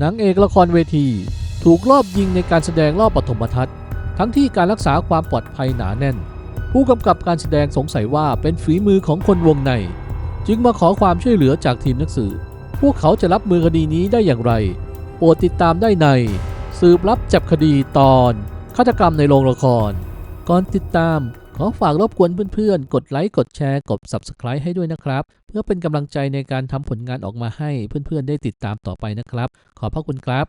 หนังเอกละครเวที ถูกลอบยิงในการแสดงรอบปฐมทัศน์ ทั้งที่การรักษาความปลอดภัยหนาแน่น ผู้กำกับการแสดงสงสัยว่าเป็นฝีมือของคนวงใน จึงมาขอความช่วยเหลือจากทีมนักสืบพวกเขาจะรับมือคดีนี้ได้อย่างไร โปรดติดตามได้ใน สืบรับจับคดีตอน ฆาตกรรมในโรงละคร ก่อนติดตาม ขอฝากรบกวนเพื่อนๆ กดไลค์ กดแชร์ กด Subscribe ให้ด้วยนะครับ เพื่อเป็นกำลังใจในการทำผลงานออกมาให้เพื่อนๆ ได้ติดตามต่อไปนะครับ ขอบพระคุณครับ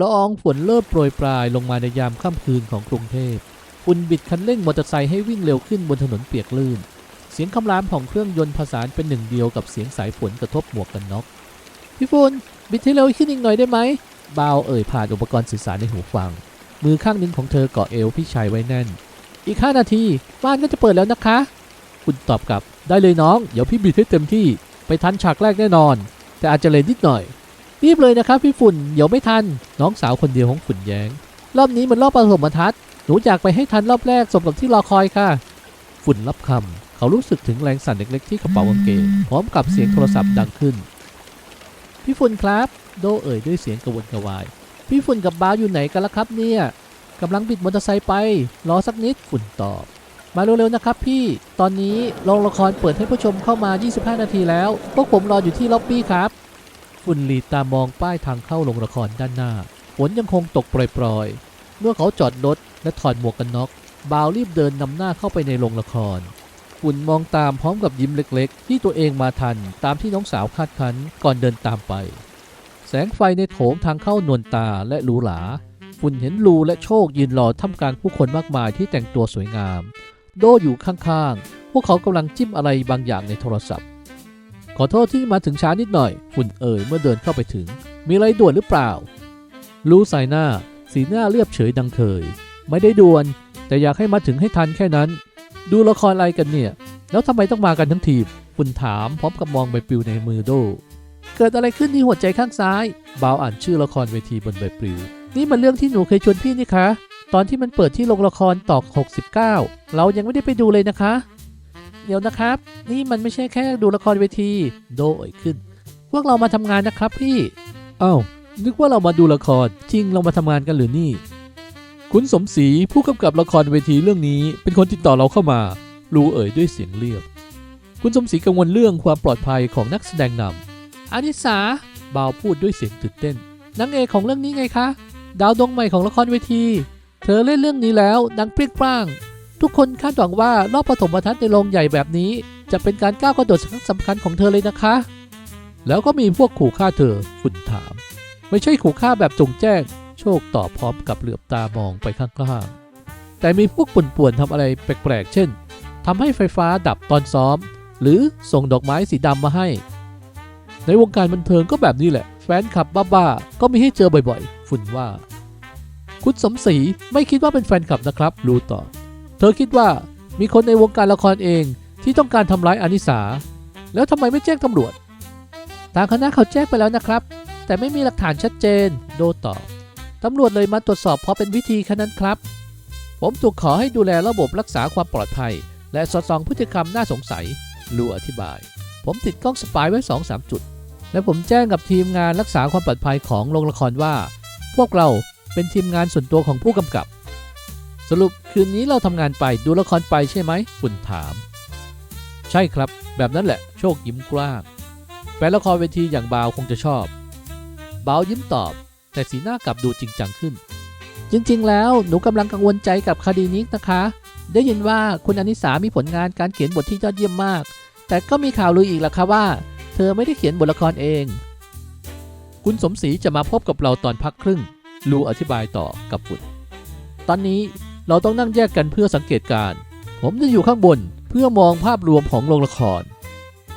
ละอองฝนเริ่มโปรยปลายลงมาในยามค่ำคืนของกรุงเทพฝุ่นบิดคันเร่งมอเตอร์ไซค์ให้วิ่งเร็วขึ้นบนถนนเปียกลื่น เสียงคำรามของเครื่องยนต์ผสานเป็นหนึ่งเดียวกับเสียงสายฝนกระทบหมวกกันน็อก พี่ฝนบิดให้เร็วขึ้นอีกหน่อยได้ไหมบ่าวเอ่ยผ่านอุปกรณ์สื่อสารในหูฟัง มือข้างหนึ่งของเธอเกาะเอวพี่ชายไว้แน่น อีก5นาทีบ้านก็จะเปิดแล้วนะคะ คุณตอบกลับ ได้เลยน้อง เดี๋ยวพี่บิดให้เต็มที่ ไปทันฉากแรกแน่นอน แต่อาจจะเลนนิดหน่อย รีบเลยนะครับพี่ฝุ่น เดี๋ยวไม่ทัน น้องสาวคนเดียวของฝุ่นแย้ง รอบนี้มันรอบปฐมทัศน์หนูอยากไปให้ทันรอบแรกสมกับที่รอคอยค่ะ ฝุ่นรับคำเขารู้สึกถึงแรงสั่นเล็กๆที่กระเป๋ากางเกง พร้อมกับเสียงโทรศัพท์ดังขึ้น พี่ฝุ่นครับ โดเอ่ยด้วยเสียงกระวนกระวาย พี่ฝุ่นกับบาวอยู่ไหนกันล่ะครับเนี่ยกำลังบิดมอเตอร์ไซค์ไป รอสักนิดฝุ่นตอบ มาเร็วๆนะครับพี่ ตอนนี้โรงละครเปิดให้ผู้ชมเข้ามา 25 นาทีแล้ว พวกผมรออยู่ที่ล็อบบี้ครับ ฝุ่นหลีตามองป้ายทางเข้าโรงละครด้านหน้า ฝนยังคงตกโปรยๆ เมื่อเขาจอดรถและถอดหมวกกันน็อก บาวรีบเดินนำหน้าเข้าไปในโรงละคร ฝุ่นมองตามพร้อมกับยิ้มเล็ก ๆ ที่ตัวเองมาทันตามที่น้องสาวคาดคั้นก่อนเดินตามไป แสงไฟในโถงทางเข้านวลตาและหรูหราฝุ่นเห็นลูและโชคยืนรอท่ามกลางผู้คนมากมายที่แต่งตัวสวยงาม โดอยู่ข้างๆ พวกเขากำลังจิ้มอะไรบางอย่างในโทรศัพท์ ขอโทษที่มาถึงช้านิดหน่อย ฝุ่นเอ่ยเมื่อเดินเข้าไปถึง มีอะไรด่วนหรือเปล่าลูสายหน้า สีหน้าเรียบเฉยดังเคย ไม่ได้ด่วน แต่อยากให้มาถึงให้ทันแค่นั้น ดูละครอะไรกันเนี่ย แล้วทำไมต้องมากันทั้งทีมฝุ่นถามพร้อมกับมองใบปลิวในมือโด เกิดอะไรขึ้นที่หัวใจข้างซ้ายบาวอ่านชื่อละครเวทีบนใบปลิว นี่มันเรื่องที่หนูเคยชวนพี่นี่คะ ตอนที่มันเปิดที่โรงละครตอก 69 เรายังไม่ได้ไปดูเลยนะคะ เดี๋ยวนะครับ นี่มันไม่ใช่แค่ดูละครเวที โดเอ่ยขึ้น พวกเรามาทำงานนะครับพี่อ้าวนึกว่าเรามาดูละคร จริงเรามาทำงานกันหรือนี่ คุณสมศรีผู้กำกับละครเวทีเรื่องนี้ เป็นคนติดต่อเราเข้ามารู้เอ่ยด้วยเสียงเรียบ คุณสมศรีกังวลเรื่องความปลอดภัยของนักแสดงนำ อานิสาบาวพูดด้วยเสียงตื่นเต้นนางเอกของเรื่องนี้ไงคะ ดาวดวงใหม่ของละครเวที เธอเล่นเรื่องนี้แล้วดังเปรี้ยงปร้าง ทุกคนคาดหวังว่ารอบปฐมทัศน์ในโรงใหญ่แบบนี้ จะเป็นการก้าวกระโดดครั้งสำคัญของเธอเลยนะคะ แล้วก็มีพวกขู่ฆ่าเธอฝุ่นถาม ไม่ใช่ขู่ฆ่าแบบจงแจ้ง โชคตอบพร้อมกับเหลือบตามองไปข้างๆแต่มีพวกป่วนๆทำอะไรแปลกๆ เช่นทำให้ไฟฟ้าดับตอนซ้อม หรือส่งดอกไม้สีดำมาให้ ในวงการบันเทิงก็แบบนี้แหละ แฟนคลับบ้าๆก็มีให้เจอบ่อยๆ ฝุ่นว่า คุณสมศรีไม่คิดว่าเป็นแฟนคลับนะครับรู้ต่อ เธอคิดว่ามีคนในวงการละครเองที่ต้องการทำร้ายอานิสา แล้วทำไมไม่แจ้งตำรวจ ทางคณะเขาแจ้งไปแล้วนะครับ แต่ไม่มีหลักฐานชัดเจน โดตอบตำรวจเลยมาตรวจสอบเพราะเป็นวิธีแค่นั้นครับ ผมถูกขอให้ดูแลระบบรักษาความปลอดภัย และสอดส่องพฤติกรรมน่าสงสัยลูอธิบาย ผมติดกล้องสปายไว้ 2-3 จุด และผมแจ้งกับทีมงานรักษาความปลอดภัยของโรงละครว่า พวกเราเป็นทีมงานส่วนตัวของผู้กำกับ สรุปคืนนี้เราทำงานไปดูละครไปใช่ไหมฝุ่นถาม ใช่ครับ แบบนั้นแหละโชคยิ้มกว้างแฟนละครเวทีอย่างบาวคงจะชอบบาวยิ้มตอบ แต่สีหน้ากลับดูจริงจังขึ้น จริง ๆ แล้วหนูกำลังกังวลใจกับคดีนี้นะคะ ได้ยินว่าคุณอนิสามีผลงานการเขียนบทที่ยอดเยี่ยมมาก แต่ก็มีข่าวลืออีกล่ะค่ะว่า เธอไม่ได้เขียนบทละครเอง คุณสมศรีจะมาพบกับเราตอนพักครึ่ง ลูอธิบายต่อกับฝุ่นตอนนี้เราต้องนั่งแยกกันเพื่อสังเกตการ ผมจะอยู่ข้างบนเพื่อมองภาพรวมของโรงละคร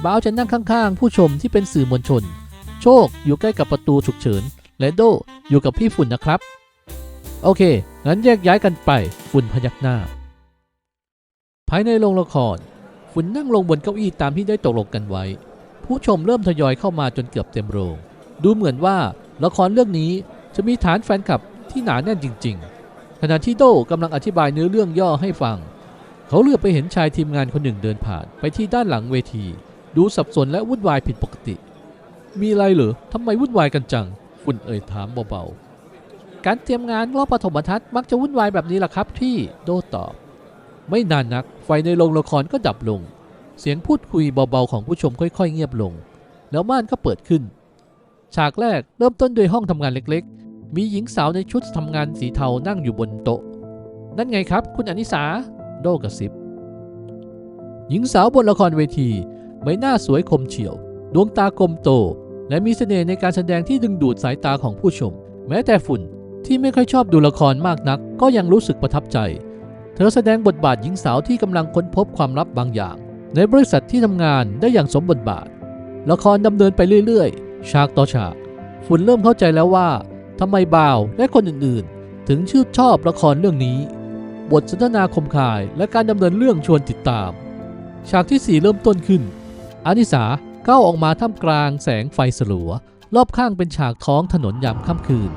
บ้าวจะนั่งข้างๆ ผู้ชมที่เป็นสื่อมวลชน โชคอยู่ใกล้กับประตูฉุกเฉิน และโดอยู่กับพี่ฝุ่นนะครับ โอเค งั้นแยกย้ายกันไป ฝุ่นพยักหน้า ภายในโรงละคร ฝุ่นนั่งลงบนเก้าอี้ตามที่ได้ตกลงกันไว้ ผู้ชมเริ่มทยอยเข้ามาจนเกือบเต็มโรง ดูเหมือนว่าละครเรื่องนี้จะมีฐานแฟนคลับที่หนาแน่นจริง ๆ ขณะที่โดกำลังอธิบายเนื้อเรื่องย่อให้ฟัง เขาเลือกไปเห็นชายทีมงานคนหนึ่งเดินผ่านไปที่ด้านหลังเวที ดูสับสนและวุ่นวายผิดปกติ มีอะไรเหรอทำไมวุ่นวายกันจังฝุ่นเอ่ยถามเบาๆการเตรียมงานรอบปฐมทัศน์มักจะวุ่นวายแบบนี้ล่ะครับพี่โดตอบ ไม่นานนักไฟในโรงละครก็ดับลง เสียงพูดคุยเบาๆของผู้ชมค่อยๆ เงียบลง แล้วม่านก็เปิดขึ้น ฉากแรกเริ่มต้นด้วยห้องทำงานเล็กๆ มีหญิงสาวในชุดทำงานสีเทานั่งอยู่บนโต๊ะ นั่นไงครับ คุณอนิสา โดกระซิบ หญิงสาวบนละครเวที ใบหน้าสวยคมเฉียว ดวงตากลมโต และมีเสน่ห์ในการแสดงที่ดึงดูดสายตาของผู้ชม แม้แต่ฝุ่นที่ไม่ค่อยชอบดูละครมากนัก ก็ยังรู้สึกประทับใจ เธอแสดงบทบาทหญิงสาวที่กำลังค้นพบความลับบางอย่าง ในบริษัทที่ทำงานได้อย่างสมบทบาท ละครดำเนินไปเรื่อยๆ ฉากต่อฉากฝุ่นเริ่มเข้าใจแล้วว่าทำไมบาวและคนอื่นๆ ถึงชื่นชอบละครเรื่องนี้ บทสนทนาคมคายและการดำเนินเรื่องชวนติดตาม ฉากที่ 4 เริ่มต้นขึ้น อานิสาก้าวออกมาท่ามกลางแสงไฟสลัว รอบข้างเป็นฉากท้องถนนยามค่ำคืน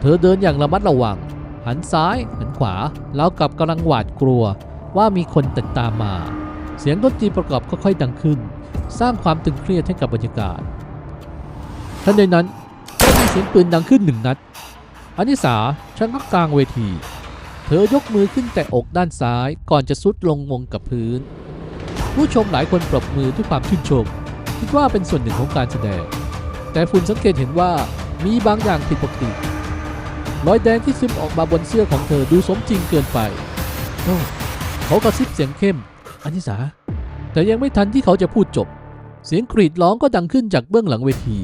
เธอเดินอย่างระมัดระวัง หันซ้ายหันขวาแล้วกับกำลังหวาดกลัวว่ามีคนติดตามมา เสียงดนตรีประกอบค่อยๆดังขึ้น สร้างความตึงเครียดให้กับบรรยากาศทันใดนั้นก็มีเสียงปืนดังขึ้นหนึ่งนัดอานิสาชะงักกลางเวที เธอยกมือขึ้นแต่อกด้านซ้ายก่อนจะซุดลงงงกับพื้น ผู้ชมหลายคนปรบมือด้วยความชื่นชม คิดว่าเป็นส่วนหนึ่งของการแสดง แต่ฝุ่นสังเกตเห็นว่ามีบางอย่างผิดปกติ รอยแดงที่ซึมออกมาบนเสื้อของเธอดูสมจริงเกินไปโอ้เขากระซิบเสียงเข้มอานิสา แต่ยังไม่ทันที่เขาจะพูดจบ เสียงกรีดร้องก็ดังขึ้นจากเบื้องหลังเวที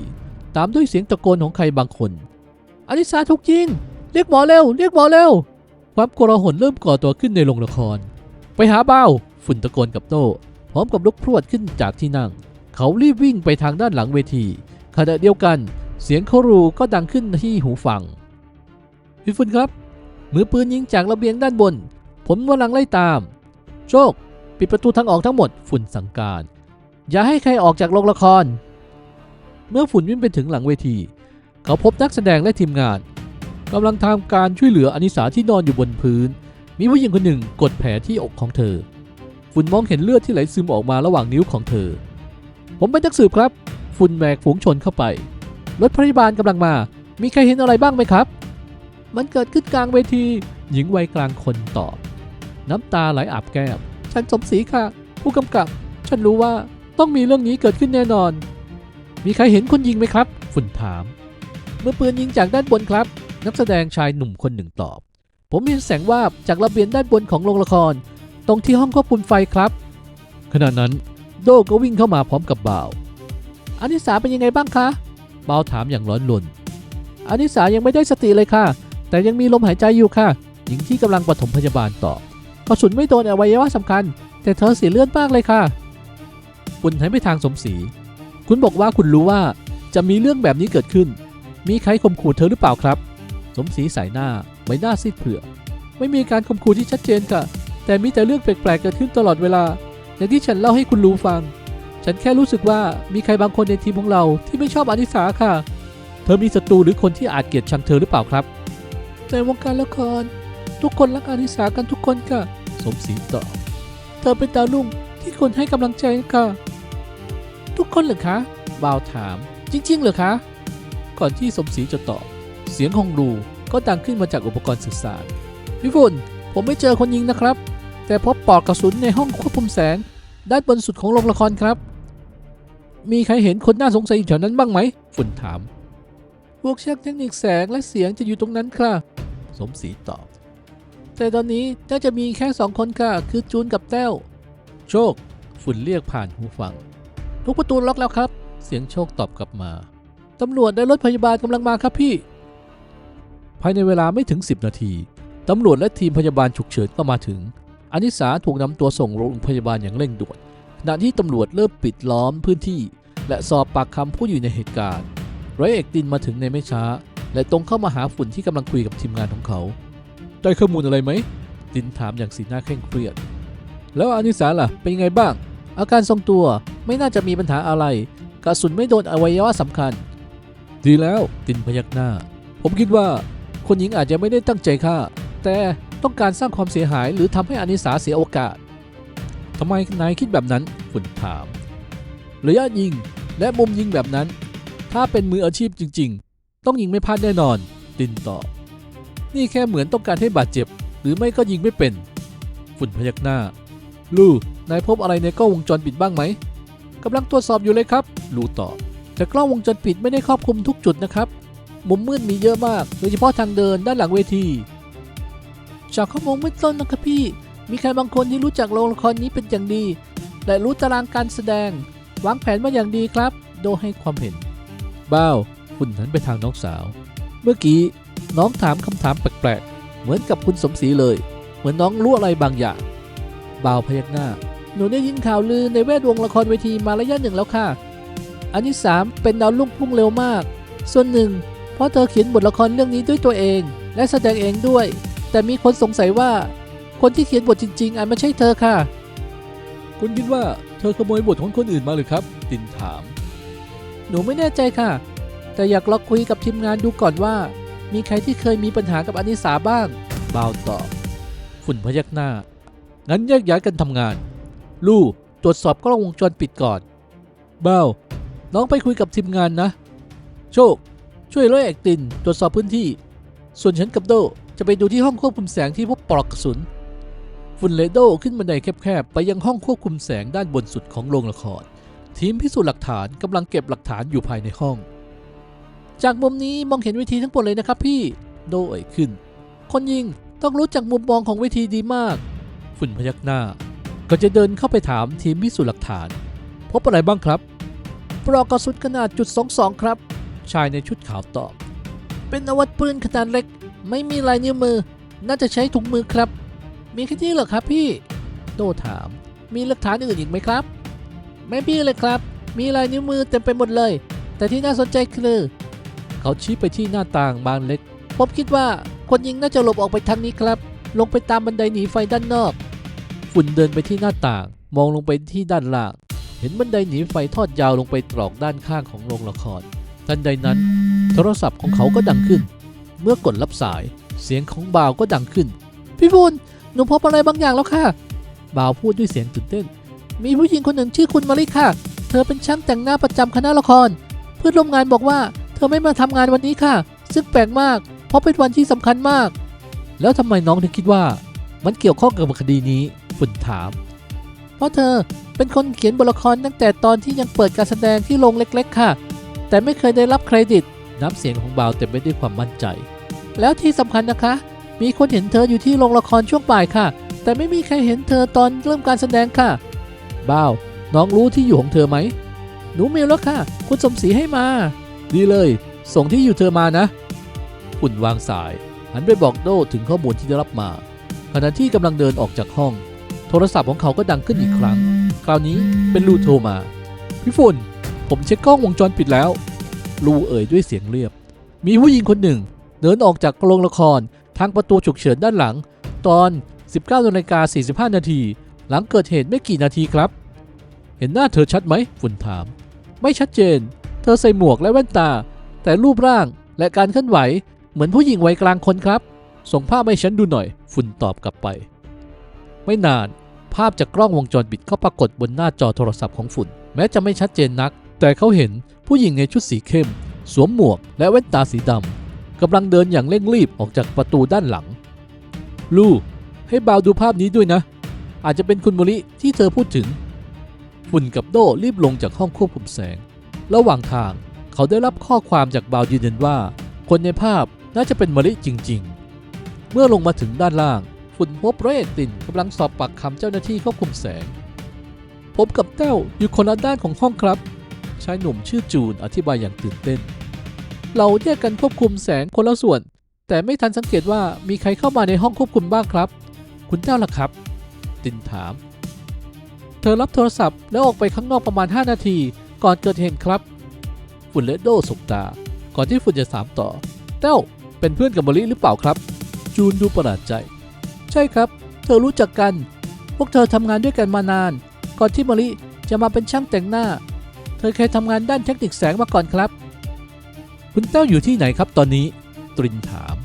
ตามด้วยเสียงตะโกนของใครบางคนอานิสาถูกยิง เรียกหมอเร็ว เรียกหมอเร็ว ความโกลาหลเริ่มก่อตัวขึ้นในโรงละคร ไปหาเบ้า ฝุ่นตะโกนกับโต้พร้อมกับลุกพรวดขึ้นจากที่นั่ง เขารีบวิ่งไปทางด้านหลังเวที ขณะเดียวกัน เสียงเขารูก็ดังขึ้นที่หูฟัง พี่ฝุ่นครับ มือปืนยิงจากระเบียงด้านบน ผมกำลังไล่ตาม โชค ปิดประตูทางออกทั้งหมด ฝุ่นสั่งการ อย่าให้ใครออกจากโรงละคร เมื่อฝุ่นวิ่งไปถึงหลังเวที เขาพบนักแสดงและทีมงานกำลังทำการช่วยเหลืออนิสาที่นอนอยู่บนพื้น มีผู้หญิงคนหนึ่งกดแผลที่อกของเธอ ฝุ่นมองเห็นเลือดที่ไหลซึมออกมาระหว่างนิ้วของเธอ ผมเป็นนักสืบครับ ฝุ่นแบกฝูงชนเข้าไป รถพยาบาลกำลังมา มีใครเห็นอะไรบ้างไหมครับ มันเกิดขึ้นกลางเวที หญิงวัยกลางคนตอบ น้ำตาไหลอาบแก้ม ฉันสมศรีค่ะ ผู้กำกับ ฉันรู้ว่าต้องมีเรื่องนี้เกิดขึ้นแน่นอน มีใครเห็นคนยิงไหมครับ ฝุ่นถาม เมื่อปืนยิงจากด้านบนครับ นักแสดงชายหนุ่มคนหนึ่งตอบ ผมเห็นแสงวาบจากระเบียงด้านบนของโรงละคร ตรงที่ห้องควบคุมไฟครับ ขณะนั้นโดก็วิ่งเข้ามาพร้อมกับบ่าวอานิสาเป็นยังไงบ้างคะบ่าวถามอย่างร้อนรนอานิสายังไม่ได้สติเลยค่ะ แต่ยังมีลมหายใจอยู่ค่ะ หญิงที่กำลังปฐมพยาบาลตอบกระสุนไม่โดนอวัยวะสำคัญ แต่เธอเสียเลือดมากเลยค่ะ คุณหันไปทางสมศรีคุณบอกว่าคุณรู้ว่าจะมีเรื่องแบบนี้เกิดขึ้น มีใครข่มขู่เธอหรือเปล่าครับ สมศรีสายหน้าใบหน้าซีดเผือกไม่มีการข่มขู่ที่ชัดเจนค่ะ แต่มีแต่เรื่องแปลกๆเกิดขึ้นตลอดเวลา อย่างที่ฉันเล่าให้คุณรู้ฟัง ฉันแค่รู้สึกว่ามีใครบางคนในทีมของเราที่ไม่ชอบอนิสาค่ะ เธอมีศัตรูหรือคนที่อาจเกลียดชังเธอหรือเปล่าครับ ในวงการละคร ทุกคนรักอนิสากันทุกคนค่ะ สมศรีตอบเธอเป็นดาวรุ่งที่คนให้กำลังใจค่ะ ทุกคนเหรอคะบ่าวถาม จริง ๆ เหรอคะ ก่อนที่สมศรีจะตอบ เสียงของรูก็ดังขึ้นมาจากอุปกรณ์สื่อสารพี่ฝุ่นผมไม่เจอคนยิงนะครับ แต่พบปลอกกระสุนในห้องควบคุมแสง ด้านบนสุดของโรงละครครับ มีใครเห็นคนน่าสงสัยอยู่แถวนั้นบ้างไหมฝุ่นถาม พวกช่างเทคนิคแสงและเสียงจะอยู่ตรงนั้นค่ะ สมศรีตอบ แต่ตอนนี้น่าจะมีแค่สองคนค่ะ คือจูนกับแต้ว โชค ฝุ่นเรียกผ่านหูฟัง ทุกประตูล็อกแล้วครับ เสียงโชคตอบกลับมา ตำรวจและรถพยาบาลกำลังมาครับพี่ ภายในเวลาไม่ถึง 10 นาที ตำรวจและทีมพยาบาลฉุกเฉินก็มาถึงอานิสาถูกนำตัวส่งโรงพยาบาลอย่างเร่งด่วนขณะที่ตำรวจเริ่มปิดล้อมพื้นที่ และสอบปากคำผู้อยู่ในเหตุการณ์ ร้อยเอกตินมาถึงในไม่ช้า และตรงเข้ามาหาฝุ่นที่กำลังคุยกับทีมงานของเขา ได้ข้อมูลอะไรไหมตินถามอย่างสีหน้าเคร่งเครียด แล้วอานิสาล่ะ เป็นยังไงบ้าง อาการทรงตัวไม่น่าจะมีปัญหาอะไร กระสุนไม่โดนอวัยวะสำคัญ ดีแล้วตินพยักหน้า ผมคิดว่า คนหญิงอาจจะไม่ได้ตั้งใจฆ่า แต่ต้องการสร้างความเสียหายหรือทำให้อานิสาเสียโอกาสทำไมนายคิดแบบนั้นฝุ่นถาม ระยะยิงและมุมยิงแบบนั้น ถ้าเป็นมืออาชีพจริง ๆ ต้องยิงไม่พลาดแน่นอน ตินตอบนี่แค่เหมือนต้องการให้บาดเจ็บ หรือไม่ก็ยิงไม่เป็น ฝุ่นพยักหน้า ลูนายพบอะไรในกล้องวงจรปิดบ้างไหมกำลังตรวจสอบอยู่เลยครับ ลูตอบแต่กล้องวงจรปิดไม่ได้ครอบคลุมทุกจุดนะครับ มุมมืดมีเยอะมาก โดยเฉพาะทางเดินด้านหลังเวที จากข้อมูลเบื้องต้นนะครับพี่ มีใครบางคนที่รู้จักโรงละครนี้เป็นอย่างดี และรู้ตารางการแสดง วางแผนมาอย่างดีครับ โดให้ความเห็น บ้าวคุณหันไปทางน้องสาว เมื่อกี้น้องถามคำถามแปลกๆ เหมือนกับคุณสมศรีเลย เหมือนน้องรู้อะไรบางอย่างบ่าวพยักหน้า หนูได้ยินข่าวลือในแวดวงละครเวทีมาระยะหนึ่งแล้วค่ะ อันที่สามเป็นดาวลุ่งพุ่งเร็วมาก ส่วนหนึ่ง เพราะเธอเขียนบทละครเรื่องนี้ด้วยตัวเอง และแสดงเองด้วย แต่มีคนสงสัยว่า คนที่เขียนบทจริงๆอาจไม่ใช่เธอค่ะ คุณคิดว่าเธอขโมยบทของคนอื่นมาหรือครับ ตินถาม หนูไม่แน่ใจค่ะ แต่อยากลองคุยกับทีมงานดูก่อนว่า มีใครที่เคยมีปัญหากับอนิสาบ้างบ่าวตอบฝุ่นพยักหน้า งั้นแยกย้ายกันทำงาน ลู่ตรวจสอบกล้องวงจรปิดก่อนบ่าวน้องไปคุยกับทีมงานนะ โชค ช่วยร้อยเอกตินตรวจสอบพื้นที่ ส่วนฉันกับโดจะไปดูที่ห้องควบคุมแสงที่พบปลอกกระสุนฝุ่นเลโดขึ้นบันไดแคบๆ ไปยังห้องควบคุมแสงด้านบนสุดของโรงละคร ทีมพิสูจน์หลักฐานกำลังเก็บหลักฐานอยู่ภายในห้อง จากมุมนี้มองเห็นเวทีทั้งหมดเลยนะครับพี่ โดยขึ้น คนยิงต้องรู้จักมุมมองของเวทีดีมาก ฝุ่นพยักหน้า ก็จะเดินเข้าไปถามทีมพิสูจน์หลักฐาน พบอะไรบ้างครับ ปลอกกระสุนขนาดจุด22ครับ ชายในชุดขาวตอบ เป็นอาวุธปืนขนาดเล็ก ไม่มีลายนิ้วมือ น่าจะใช้ถุงมือครับ มีแค่นี้เหรอครับพี่ โดถาม มีหลักฐานอื่นอีกไหมครับ ไม่มีเลยครับ มีลายนิ้วมือเต็มไปหมดเลย แต่ที่น่าสนใจคือ เขาชี้ไปที่หน้าต่างบานเล็ก ผมคิดว่าคนยิงน่าจะหลบออกไปทางนี้ครับ ลงไปตามบันไดหนีไฟด้านนอก ฝุ่นเดินไปที่หน้าต่าง มองลงไปที่ด้านล่าง เห็นบันไดหนีไฟทอดยาวลงไปตรอกด้านข้างของโรงละคร ทันใดนั้น โทรศัพท์ของเขาก็ดังขึ้น เมื่อกดรับสาย เสียงของบ่าวก็ดังขึ้น พี่บุญหนูพบอะไรบางอย่างแล้วค่ะบ่าวพูดด้วยเสียงตื่นเต้น มีผู้หญิงคนหนึ่งชื่อคุณมาริค่ะ เธอเป็นช่างแต่งหน้าประจำคณะละคร เพื่อนร่วมงานบอกว่า เธอไม่มาทำงานวันนี้ค่ะ ซึ่งแปลกมาก เพราะเป็นวันที่สำคัญมาก แล้วทำไมน้องถึงคิดว่า มันเกี่ยวข้องกับคดีนี้ฝุ่นถาม เพราะเธอเป็นคนเขียนบทละครตั้งแต่ตอนที่ยังเปิดการแสดงที่โรงเล็ก ๆ ค่ะ แต่ไม่เคยได้รับเครดิต น้ำเสียงของบ่าวเต็มไปด้วยความมั่นใจ แล้วที่สำคัญนะคะ มีคนเห็นเธออยู่ที่โรงละครช่วงบ่ายค่ะ แต่ไม่มีใครเห็นเธอตอนเริ่มการแสดงค่ะ บ่าว น้องรู้ที่อยู่ของเธอไหม หนูมีแล้วค่ะ คุณสมศรีให้มา ดีเลย ส่งที่อยู่เธอมานะฝุ่นวางสาย หันไปบอกโดถึงข้อมูลที่ได้รับมา ขณะที่กำลังเดินออกจากห้อง โทรศัพท์ของเขาก็ดังขึ้นอีกครั้ง คราวนี้เป็นลูโทรมา พี่ฝุ่นผมเช็คกล้องวงจรปิดแล้ว ลูเอ่ยด้วยเสียงเรียบ มีผู้หญิงคนหนึ่ง เดินออกจากโรงละครทางประตูฉุกเฉินด้านหลัง ตอน 19นาฬิกา45 นาที หลังเกิดเหตุไม่กี่นาทีครับ เห็นหน้าเธอชัดไหมฝุ่นถาม ไม่ชัดเจน เธอใส่หมวกและแว่นตา แต่รูปร่างและการเคลื่อนไหว เหมือนผู้หญิงวัยกลางคนครับ ส่งภาพให้ฉันดูหน่อย ฝุ่นตอบกลับไป ไม่นานภาพจากกล้องวงจรปิดก็ปรากฏบนหน้าจอโทรศัพท์ของฝุ่น แม้จะไม่ชัดเจนนัก แต่เขาเห็นผู้หญิงในชุดสีเข้ม สวมหมวกและแว่นตาสีดำกำลังเดินอย่างเร่งรีบออกจากประตูด้านหลัง ลู ให้บาวดูภาพนี้ด้วยนะ อาจจะเป็นคุณมริที่เธอพูดถึง ฝุ่นกับโดรีบลงจากห้องควบคุมแสง ระหว่างทางเขาได้รับข้อความจากบาวยืนยันว่า คนในภาพน่าจะเป็นมริจริง ๆ เมื่อลงมาถึงด้านล่าง ฝุ่นพบร้อยเอกตินกำลังสอบปากคำเจ้าหน้าที่ควบคุมแสง ผมกับเต้าอยู่คนละด้านของห้องครับ ชายหนุ่มชื่อจูนอธิบายอย่างตื่นเต้น เราแยกกันควบคุมแสงคนละส่วน แต่ไม่ทันสังเกตว่ามีใครเข้ามาในห้องควบคุมบ้างครับ คุณเจ้าล่ะครับ ตินถาม เธอรับโทรศัพท์แล้วออกไปข้างนอกประมาณ 5 นาที ก่อนเกิดเหตุครับ ฝุ่นเลดโดสบตา ก่อนที่ฝุ่นจะถามต่อ เต้าเป็นเพื่อนกับมอลลี่หรือเปล่าครับ จูนดูประหลาดใจ ใช่ครับ เธอรู้จักกัน พวกเธอทำงานด้วยกันมานาน ก่อนที่มอลลี่จะมาเป็นช่างแต่งหน้า เธอเคยทำงานด้านเทคนิคแสงมาก่อนครับ คุณเต้าอยู่ที่ไหนครับตอนนี้ ตรินถาม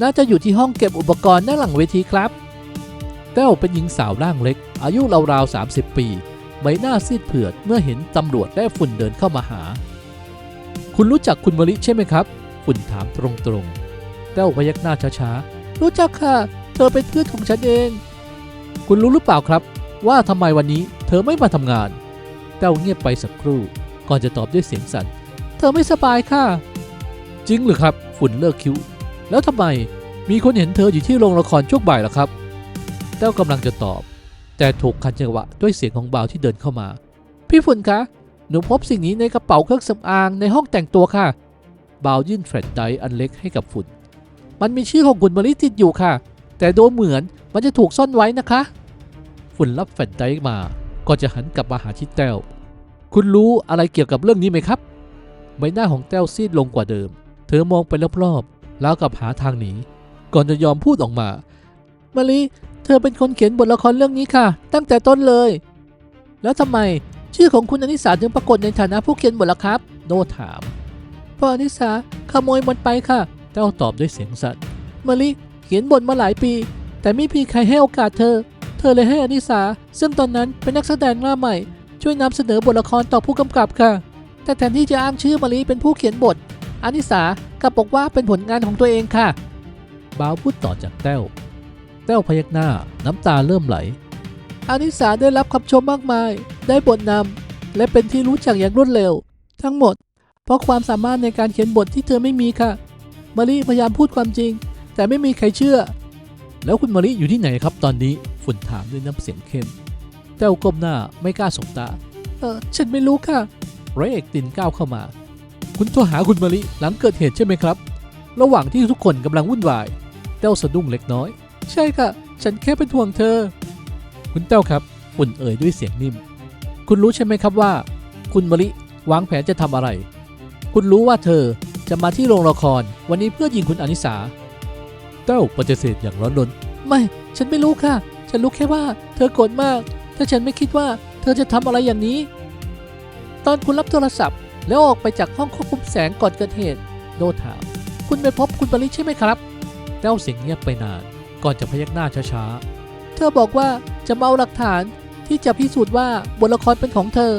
น่าจะอยู่ที่ห้องเก็บอุปกรณ์ด้านหลังเวทีครับ แต้วเป็นหญิงสาวร่างเล็ก อายุราวๆ 30 ปี ใบหน้าซีดเผือดเมื่อเห็นตำรวจและฝุ่นเดินเข้ามาหา คุณรู้จักคุณมลิใช่ไหมครับ ฝุ่นถามตรงๆแต้วพยักหน้าช้าๆ รู้จักค่ะ เธอเป็นเพื่อนของฉันเอง คุณรู้หรือเปล่าครับ ว่าทำไมวันนี้เธอไม่มาทำงานแต้วเงียบไปสักครู่ ก่อนจะตอบด้วยเสียงสั่น เธอไม่สบายค่ะ จริงหรือครับ ฝุ่นเลิกคิ้ว แล้วทำไม มีคนเห็นเธออยู่ที่โรงละครช่วงบ่ายล่ะครับ แต้วกำลังจะตอบ แต่ถูกขัดจังหวะด้วยเสียงของบ่าวที่เดินเข้ามา พี่ฝุ่นคะ หนูพบสิ่งนี้ในกระเป๋าเครื่องสำอางในห้องแต่งตัวค่ะ บ่าวยื่นแฟลชไดร์อันเล็กให้กับฝุ่น มันมีชื่อของคุณมะลิติดอยู่ค่ะ แต่ดูเหมือนมันจะถูกซ่อนไว้นะคะ ฝุ่นรับแฟลชไดร์มาก็จะหันกลับมาหาที่แต้ว คุณรู้อะไรเกี่ยวกับเรื่องนี้ไหมครับ ใบหน้าของแต้วซีดลงกว่าเดิม เธอมองไปรอบๆ แล้วกับหาทางหนี ก่อนจะยอมพูดออกมามะลิ เธอเป็นคนเขียนบทละครเรื่องนี้ค่ะ ตั้งแต่ต้นเลย แล้วทำไมชื่อของคุณอนิสาถึงปรากฏในฐานะผู้เขียนบทละครับ โนถามพราะอนิสาขโมยมันไปค่ะแต้วตอบด้วยเสียงสั่นมะลิเขียนบทมาหลายปี แต่ไม่มีใครให้โอกาสเธอ เธอเลยให้อนิสา ซึ่งตอนนั้นเป็นนักแสดงหน้าใหม่ ช่วยนำเสนอบทละครต่อผู้กำกับค่ะ แต่แทนที่จะอ้างชื่อมะลิเป็นผู้เขียนบทอนิสากลับบอกว่าเป็นผลงานของตัวเองค่ะ บ่าวพูดต่อจากแต้ว แต้วพยักหน้า น้ำตาเริ่มไหล อานิสาได้รับคำชมมากมาย ได้บทนำและเป็นที่รู้จักอย่างรวดเร็ว ทั้งหมด เพราะความสามารถในการเขียนบทที่เธอไม่มีค่ะมาริพยายามพูดความจริง แต่ไม่มีใครเชื่อ แล้วคุณมาริอยู่ที่ไหนครับตอนนี้ฝุ่นถามด้วยน้ำเสียงเข้มแต้วก้มหน้าไม่กล้าสบตา เออฉันไม่รู้ค่ะร้อยเอกตินก้าวเข้ามา คุณโทรหาคุณมาริหลังเกิดเหตุใช่ไหมครับ ระหว่างที่ทุกคนกำลังวุ่นวายแต้วสะดุ้งเล็กน้อย ใช่ค่ะ ฉันแค่เป็นห่วงเธอ คุณเต้าครับฝุ่นเอ่ยด้วยเสียงนิ่ม คุณรู้ใช่ไหมครับว่า คุณมะลิวางแผนจะทำอะไร คุณรู้ว่าเธอจะมาที่โรงละคร วันนี้เพื่อยิงคุณอนิสา เต้าปฏิเสธอย่างร้อนรน ไม่ ฉันไม่รู้ค่ะ ฉันรู้แค่ว่า เธอโกรธมาก ถ้าฉันไม่คิดว่า เธอจะทำอะไรอย่างนี้ ตอนคุณรับโทรศัพท์ แล้วออกไปจากห้องควบคุมแสงก่อนเกิดเหตุ โดถาม คุณไปพบคุณมะลิใช่ไหมครับ เต้าเสียงเงียบไปนาน ก่อนจะพยักหน้าช้าๆ เธอบอกว่าจะมาเอาหลักฐานที่จะพิสูจน์ว่าบทละครเป็นของเธอ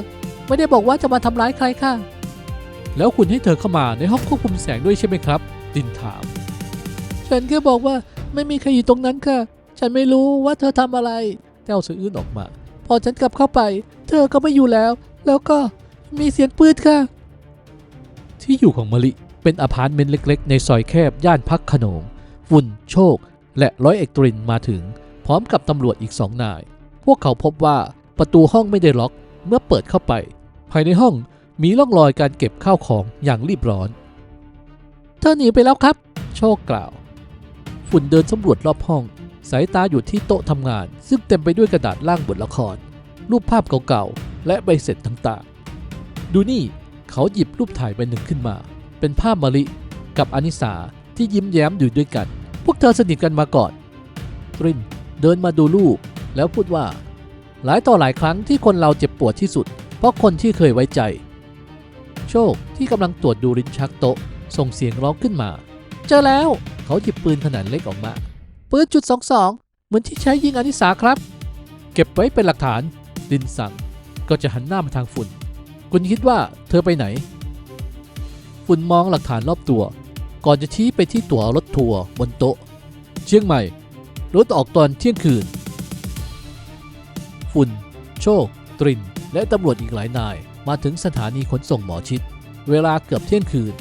ไม่ได้บอกว่าจะมาทำร้ายใครค่ะ แล้วคุณให้เธอเข้ามาในห้องควบคุมแสงด้วยใช่ไหมครับ ดินถาม ฉันแค่บอกว่าไม่มีใครอยู่ตรงนั้นค่ะ ฉันไม่รู้ว่าเธอทำอะไรแต้วสะอื้นออกมา พอฉันกลับเข้าไป เธอก็ไม่อยู่แล้ว แล้วก็มีเสียงปืนค่ะ ที่อยู่ของมะลิเป็นอพาร์ตเมนต์เล็ก ๆ ในซอยแคบย่านพักขนงฝุ่นโชค และร้อยเอกตรินมาถึง พร้อมกับตำรวจอีกสองนาย พวกเขาพบว่าประตูห้องไม่ได้ล็อกเมื่อเปิดเข้าไป ภายในห้องมีร่องรอยการเก็บข้าวของอย่างรีบร้อน เธอหนีไปแล้วครับ โชคกล่าว ฝุ่นเดินสำรวจรอบห้อง สายตาอยู่ที่โต๊ะทำงาน ซึ่งเต็มไปด้วยกระดาษร่างบทละคร รูปภาพเก่าๆ และใบเสร็จต่างๆ ดูนี่เขาหยิบรูปถ่ายใบหนึ่งขึ้นมา เป็นภาพมะลิกับอนิสาที่ยิ้มแย้มอยู่ด้วยกัน พวกเธอสนิทกันมาก่อนรินเดินมาดูรูปแล้วพูดว่า หลายต่อหลายครั้งที่คนเราเจ็บปวดที่สุด เพราะคนที่เคยไว้ใจ โชคที่กำลังตรวจดูลิ้นชักโต๊ะ ส่งเสียงร้องขึ้นมา เจอแล้วเขาหยิบปืนขนาดเล็กออกมาปืนจุดสองสองเหมือนที่ใช้ยิงอนิสาครับ เก็บไว้เป็นหลักฐานดินสั่งก็จะหันหน้ามาทางฝุ่น คุณคิดว่าเธอไปไหน ฝุ่นมองหลักฐานรอบตัว ก่อนจะชี้ไปที่ตั๋วรถทัวร์บนโต๊ะ เชียงใหม่ รถออกตอนเที่ยงคืน ฝุ่น โชค ตริน และตำรวจอีกหลายนาย มาถึงสถานีขนส่งหมอชิด เวลาเกือบเที่ยงคืน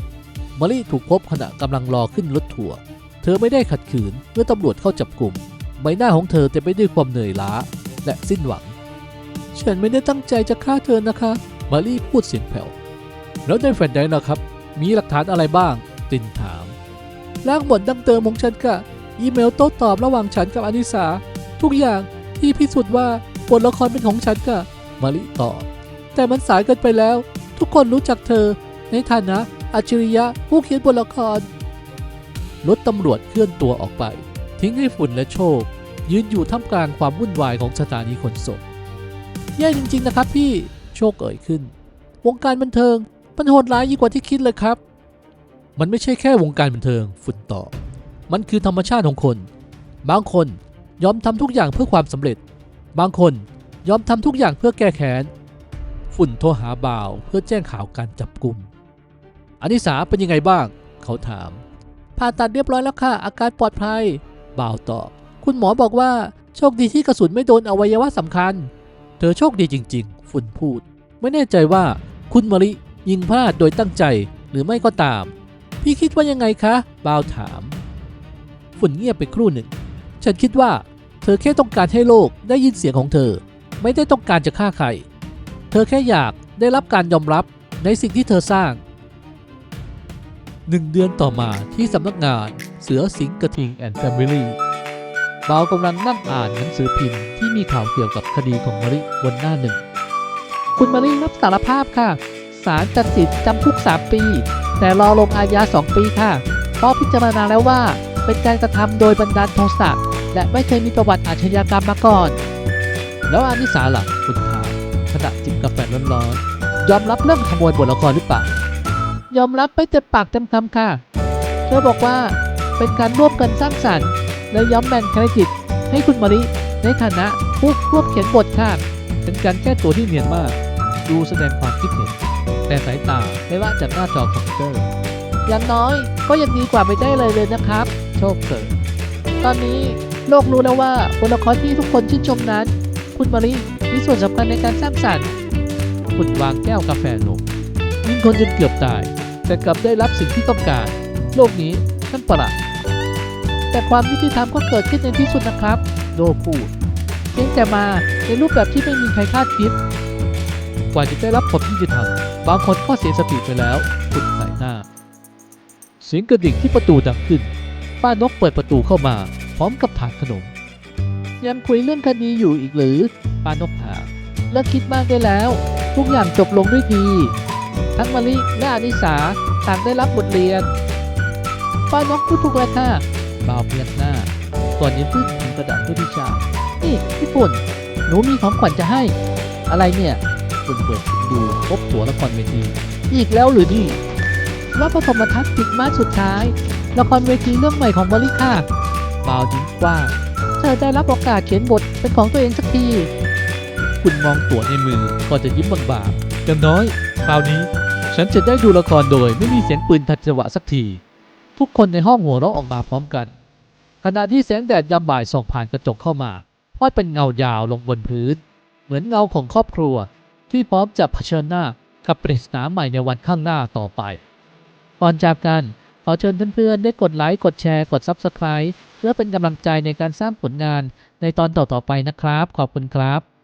มะลิถูกพบขณะกำลังรอขึ้นรถทัวร์เธอไม่ได้ขัดขืนเมื่อตำรวจเข้าจับกลุ่ม ใบหน้าของเธอเต็มไปด้วยความเหนื่อยล้าและสิ้นหวัง ฉันไม่ได้ตั้งใจจะฆ่าเธอนะคะมารีพูดเสียงแผ่ว แล้วในแฟนไดน์นะครับ มีหลักฐานอะไรบ้าง ตินถามร่างบทดังเติมของฉันค่ะ อีเมลโต้ตอบระหว่างฉันกับอนิสา ทุกอย่างที่พิสูจน์ว่าบทละครเป็นของฉันค่ะ มาริตอบ แต่มันสายเกินไปแล้ว ทุกคนรู้จักเธอ ในฐานะอัจฉริยะผู้เขียนบทละคร รถตำรวจเคลื่อนตัวออกไป ทิ้งให้ฝุ่นและโชค ยืนอยู่ท่ามกลางความวุ่นวายของสถานีขนส่งแย่จริง ๆ นะครับพี่ โชคเอ่ยขึ้น วงการบันเทิงมันโหดร้ายยิ่งกว่าที่คิดเลยครับ มันไม่ใช่แค่วงการบันเทิงฝุ่นต่อ มันคือธรรมชาติของคน บางคนยอมทำทุกอย่างเพื่อความสำเร็จ บางคนยอมทำทุกอย่างเพื่อแก้แค้น ฝุ่นโทรหาบ่าวเพื่อแจ้งข่าวการจับกลุ่มอานิสาเป็นยังไงบ้าง เขาถาม ผ่าตัดเรียบร้อยแล้วค่ะ อาการปลอดภัย บ่าวตอบ คุณหมอบอกว่าโชคดีที่กระสุนไม่โดนอวัยวะสำคัญ เธอโชคดีจริง ๆ ฝุ่นพูด ไม่แน่ใจว่าคุณมริยิงพลาดโดยตั้งใจหรือไม่ก็ตาม พี่คิดว่ายังไงคะบ่าวถาม ฝุ่นเงียบไปครู่หนึ่ง ฉันคิดว่า เธอแค่ต้องการให้โลกได้ยินเสียงของเธอ ไม่ได้ต้องการจะฆ่าใคร เธอแค่อยากได้รับการยอมรับในสิ่งที่เธอสร้างหนึ่งเดือนต่อมาที่สำนักงานเสือสิงกระทิงแอนด์แฟมิลี่บ่าวกำลังนั่งอ่านหนังสือพิมพ์ที่มีข่าวเกี่ยวกับคดีของมาริบนหน้าหนึ่ง คุณมารีรับสารภาพค่ะ ศาลตัดสินจำคุก 3 ปี แต่รอลงอาญา 2 ปีค่ะ เพราะพิจารณาแล้วว่าเป็นการกระทำโดยบันดาลโทสะและไม่เคยมีประวัติอาชญากรรมมาก่อน แล้วอานิสาหลักคุณถามขณะจิบกาแฟร้อนๆยอมรับเรื่องขโมยบทละครหรือเปล่ายอมรับไม่เต็มปากเต็มคำค่ะ เธอบอกว่าเป็นการร่วมกันสร้างสรรค์ และย้อมแบ่งเครดิตให้คุณมาริในฐานะผู้ร่วมเขียนบทค่ะ เป็นการแก้ตัวที่เนียนมาก ดูแสดงความคิดเห็น แต่สายตาไม่ว่าจากหน้าจอคอมพิวเตอร์ อย่างน้อยก็ยังดีกว่าไม่ได้เลยเลยนะครับ โชคเกิดตอนนี้โลกรู้แล้วว่าบทละครที่ทุกคนชื่นชมนั้น คุณมาริมีส่วนสำคัญในการสร้างสรรค์คุณวางแก้วกาแฟลงยิงคนจนเกือบตาย แต่กลับได้รับสิ่งที่ต้องการ โลกนี้ช่างประหลาดแต่ความยุติธรรมก็เกิดขึ้นในที่สุดนะครับโดพูดเพียงแต่มาในรูปแบบที่ไม่มีใครคาดคิด กว่าจะได้รับผลยุติธรรม บางคนก็เสียสติไปแล้วคุณสายหน้า เสียงกระดิ่งที่ประตูดังขึ้น ป้านกเปิดประตูเข้ามา พร้อมกับถาดขนม ยังคุยเรื่องคดีอยู่อีกหรือ ป้านกถามเลิกคิดมากได้แล้ว ทุกอย่างจบลงด้วยดี ทั้งมะลิและอานิสาต่างได้รับบทเรียน ป้านกพูดถูกแล้วค่ะบ่าวเพียงหน้าก่อนยิ้มพึ่งถึงกระดาษเพื่อพิชานี่พี่ปุ่นหนูมีของขวัญจะให้ อะไรเนี่ยปุ่นเปิด ดูพบตัวละครเวที อีกแล้วหรือนี่ว่าปฐมทัศน์ติดมาสสุดท้าย ละครเวทีเรื่องใหม่ของบริค่ะบ่าวยิ้มกว้างเธอได้รับโอกาสเขียนบทเป็นของตัวเองสักที คุณมองตัวในมือก่อนจะยิ้มบางๆอย่างน้อยคราวนี้ ฉันจะได้ดูละครโดยไม่มีเสียงปืนทัดจังหวะสักที ทุกคนในห้องหัวเราะออกมาพร้อมกัน ขณะที่แสงแดดยามบ่ายส่องผ่านกระจกเข้ามาพอดเป็นเงายาวลงบนพื้น เหมือนเงาของครอบครัว ที่พร้อมจะเผชิญหน้ากับปริศนาใหม่ในวันข้างหน้าต่อไป ก่อนจากกันขอเชิญเพื่อนๆได้กดไลค์ กดแชร์ กด Subscribe เพื่อเป็นกำลังใจในการสร้างผลงานในตอนต่อๆไปนะครับ ขอบคุณครับ